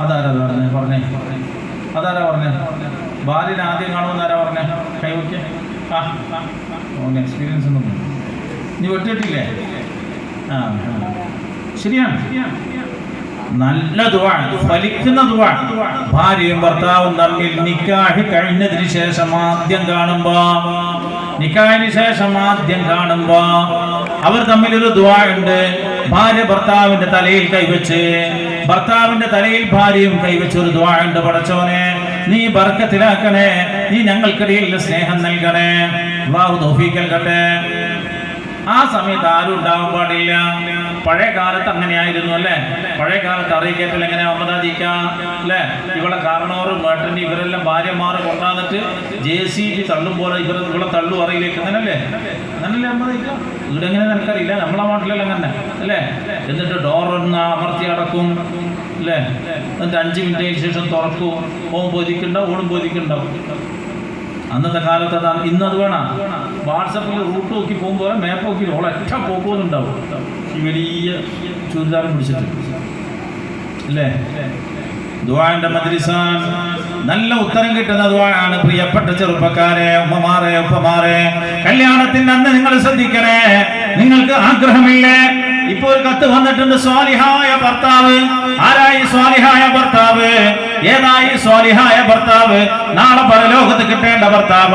അതാരാ പറഞ്ഞേ? പറഞ്ഞേ. അതാരാ പറഞ്ഞേ? ബാലിനെ ആദ്യം കാണുമെന്ന് ആരാ പറഞ്ഞേ? കൈവയ്ക്ക്. ആ എക്സ്പീരിയൻസ് ഒന്നും. നീ ഒറ്റിട്ടില്ലേ ആ ആ. ശരിയാണ്. നല്ല ദുവാണ് ഫലിക്കുന്ന ദുവാണ് ഭാര്യയും ഭർത്താവും തമ്മിൽ നിക്കാഹി കഴിഞ്ഞതിന് ശേഷം ആദ്യം കാണുമ്പോ നിക്കാഹിന് ശേഷം ആദ്യം കാണുമ്പോ അവർ തമ്മിൽ ഒരു ദുവാണ്ട് ഭാര്യ ഭർത്താവിന്റെ തലയിൽ കൈവച്ച് ഭർത്താവിന്റെ തലയിൽ ഭാര്യയും കൈവച്ച് ഒരു ദുവാണ്ട് പടച്ചോനെ നീ ബർക്കത്തിലാക്കണേ നീ ഞങ്ങൾക്കിടയിൽ സ്നേഹം നൽകണേ. അള്ളാഹു തൗഫീഖ് നൽകട്ടെ. ആ സമയത്ത് ആരും ഉണ്ടാവാൻ പാടില്ല. പഴയ കാലത്ത് അങ്ങനെയായിരുന്നു അല്ലേ? പഴയ കാലത്ത് അറിയിക്കത്തിൽ എങ്ങനെ അമ്മദാജിക്ക അല്ലേ? ഇവിടെ കാരണവറും മേട്ടന്റെ ഇവരെല്ലാം ഭാര്യമാർ കൊണ്ടാന്നിട്ട് ജെ സി ബി തള്ളും പോലെ ഇവർ ഇവിടെ തള്ളു അറിയിലേക്ക്. അങ്ങനല്ലേ? അങ്ങനല്ലേ അമ്മദാജിക്ക ഇവിടെ എങ്ങനെ നിനക്കറിയില്ല? നമ്മളെ നാട്ടിലല്ല അങ്ങനെ. അല്ലേ? എന്നിട്ട് ഡോർ ഒന്ന് അമർത്തി അടക്കും. അല്ലേ? എന്നിട്ട് അഞ്ച് മിനിറ്റിന് ശേഷം തുറക്കും. ഓം പൊതിക്കുണ്ടാവും ഓടും പൊതിക്കുണ്ടാവും അന്നത്തെ കാലത്ത് അതാണ് ഇന്നത് വേണം. വാട്സപ്പിൽ റൂട്ട് നോക്കി പോകുമ്പോൾ മാപ്പ് നോക്കി ഒളൊറ്റ പോക്കുന്നുണ്ടാവും ഈ വലിയ ചുരിദാരം പിടിച്ചിട്ട്. അല്ലേ? ദുആന്റെ മദ്രിസാൻ നല്ല ഉത്തരം കിട്ടുന്ന ദുബായാണ് പ്രിയപ്പെട്ട ചെറുപ്പക്കാരെ ഉമ്മമാരെ ഉപ്പമാരെ. കല്യാണത്തിന്റെ അന്ന് നിങ്ങൾ ശ്രദ്ധിക്കണേ. നിങ്ങൾക്ക് ആഗ്രഹമില്ലേ? ഇപ്പൊ ഒരു കത്ത് വന്നിട്ടുണ്ട് സ്വാലിഹായ ഭർത്താവ്. ആരായി സ്വാലിഹായ ഭർത്താവ്? ഏതായി സ്വാലിഹായ ഭർത്താവ്? നാളെ പരലോകത്ത് കിട്ടേണ്ട ഭർത്താവ.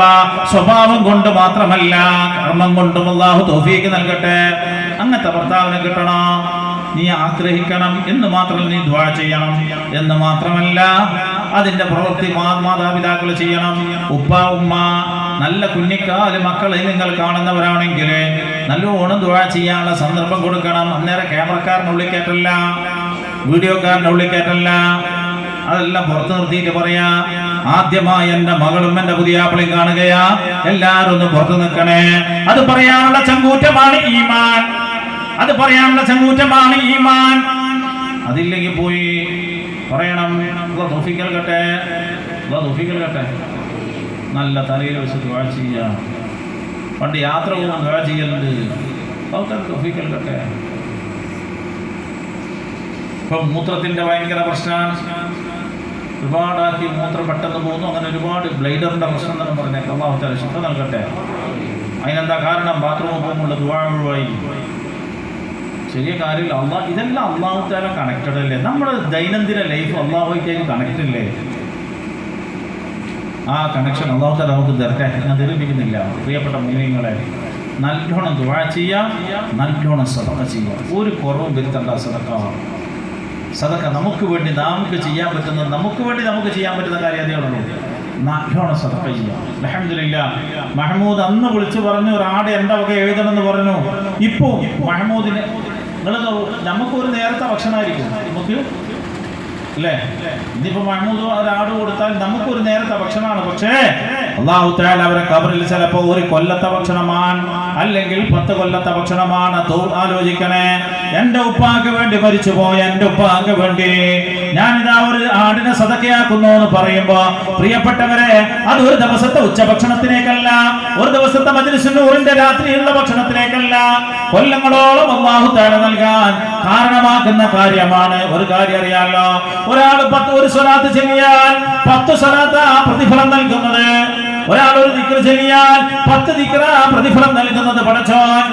സ്വഭാവം കൊണ്ട് മാത്രമല്ല കർമ്മം കൊണ്ടും അള്ളാഹു തോഫീക്ക് നൽകട്ടെ. അങ്ങനത്തെ ഭർത്താവിനെ കിട്ടണം. നീ ആഗ്രഹിക്കണം എന്ന് മാത്രം നീ ദ്വാ ചെയ്യണം എന്ന് മാത്രമല്ല അതിന്റെ പ്രവൃത്തി മാതാപിതാക്കൾ ചെയ്യണം. ഉപ്പ ഉമ്മ നല്ല കുഞ്ഞിക്കാൽ മക്കളെ നിങ്ങൾ കാണുന്നവരാണെങ്കിൽ നല്ലോണം ദുഴ ചെയ്യാനുള്ള സന്ദർഭം കൊടുക്കണം. അന്നേരം ക്യാമറക്കാരനുള്ളിൽ കയറ്റല്ല വീഡിയോക്കാരന്റെ ഉള്ളിക്കേറ്റല്ല അതെല്ലാം പുറത്തു നിർത്തിയിട്ട് പറയാ ആദ്യമായി എന്റെ മകളും എന്റെ പുതിയ ആപ്പിളും കാണുകയാ. എല്ലാരും ഒന്ന് പുറത്തു നിൽക്കണേ. അത് പറയാനുള്ള ചങ്കൂറ്റമാണ് ഈമാൻ. അത് പറയാനുള്ള ചങ്കൂറ്റമാണ് ഈമാൻ. അതില്ലെങ്കിൽ പോയി പറയണം. അള്ളാഹ് നൽകട്ടെ. അള്ളാഹ് തൗഫീഖ് നൽകട്ടെ. നല്ല തലയിൽ വെച്ച് ദുആ ചെയ്യാം. പണ്ട് യാത്ര പോകുമ്പോൾ ദുആ ചെയ്യലുണ്ട്. അതൊക്കെ തൗഫീഖ് നൽകട്ടെ. ഇപ്പം മൂത്രത്തിന്റെ ഭയങ്കര പ്രശ്നമാണ് ഒരുപാടാക്കി മൂത്രം പെട്ടെന്ന് പോകുന്നു. അങ്ങനെ ഒരുപാട് ബ്ലൈഡറിന്റെ പ്രശ്നം തന്നെ പറഞ്ഞേക്കാം. അള്ളാഹുത്താല ശുദ്ധ നൽകട്ടെ. അതിനെന്താ കാരണം? ബാത്റൂമിൽ പോകുമ്പോൾ ദുവാ ഒഴിവായി ചെറിയ കാര്യമില്ല. അള്ളാഹ് ഇതെല്ലാം അള്ളാഹുത്താല കണക്റ്റഡ് അല്ലേ? നമ്മുടെ ദൈനംദിന ലൈഫ് അള്ളാഹുത്തേക്ക് കണക്റ്റ് അല്ലേ ആ കണക്ഷൻ അള്ളാഹുത്താല നമുക്ക് തരട്ടെ ഞാൻ തെളിയിപ്പിക്കുന്നില്ല പ്രിയപ്പെട്ട മുനിങ്ങളെ നല്ലോണം ദുഴ ചെയ്യാം നല്ലോണം സദക്ക ചെയ്യുക ഒരു കുറവും വരുത്തണ്ട സദക്ക സദക്ക നമുക്ക് വേണ്ടി നമുക്ക് ചെയ്യാൻ പറ്റുന്ന നമുക്ക് വേണ്ടി നമുക്ക് ചെയ്യാൻ പറ്റുന്ന കാര്യം അതേ ഉള്ളൂ. നല്ലോണം സദക്ക ചെയ്യാം. അലഹമില്ല മഹമ്മൂദ് അന്ന് വിളിച്ചു പറഞ്ഞു റാഡ് എന്റെ വക എഴുതണമെന്ന് പറഞ്ഞു. ഇപ്പോൾ മഹമ്മൂദിനെ നിങ്ങൾ നമുക്കൊരു നേരത്തെ ഭക്ഷണമായിരിക്കും. നമുക്ക് അല്ലേ? ഇനിയിപ്പോൾ മഹമ്മൂദ് ഒരാട് കൊടുത്താൽ നമുക്കൊരു നേരത്തെ ഭക്ഷണമാണ്. പക്ഷേ അള്ളാഹു അവരെ കബറിൽ ചിലപ്പോ ഒരു കൊല്ലത്തെ ഭക്ഷണമാണ് അല്ലെങ്കിൽ പത്ത് കൊല്ലത്തെ ഭക്ഷണമാണ്. ആലോചിക്കണേ. എന്റെ ഉപ്പാക്ക് വേണ്ടി മരിച്ചു പോയ എന്റെ ഉപ്പാക്ക് വേണ്ടി ഞാൻ ഇതാ ഒരു ആടിനെ സതക്കയാക്കുന്നു എന്ന് പറയുമ്പോ പ്രിയപ്പെട്ടവരെ അത് ഒരു ദിവസത്തെ ഉച്ചഭക്ഷണത്തിലേക്കല്ല ഒരു ദിവസത്തെ മജ്ലിസുന്നൂറിന്റെ രാത്രിയുള്ള ഭക്ഷണത്തിലേക്കല്ല കൊല്ലങ്ങളോളം അള്ളാഹു നൽകാൻ കാരണമാക്കുന്ന കാര്യമാണ്. ഒരു കാര്യം അറിയാമല്ലോ ഒരാൾ പത്ത് ഒരു സ്വലാത്ത് ചെയ്യാൻ പത്ത് സ്വലാത്ത് ആ പ്രതിഫലം നൽകുന്നത്. ഒരാൾ ഒരു ദിക്ര ചെയ്യാൻ പത്ത് ദിക്ര പ്രതിഫലം നൽകുന്നത് പടച്ചോൻ.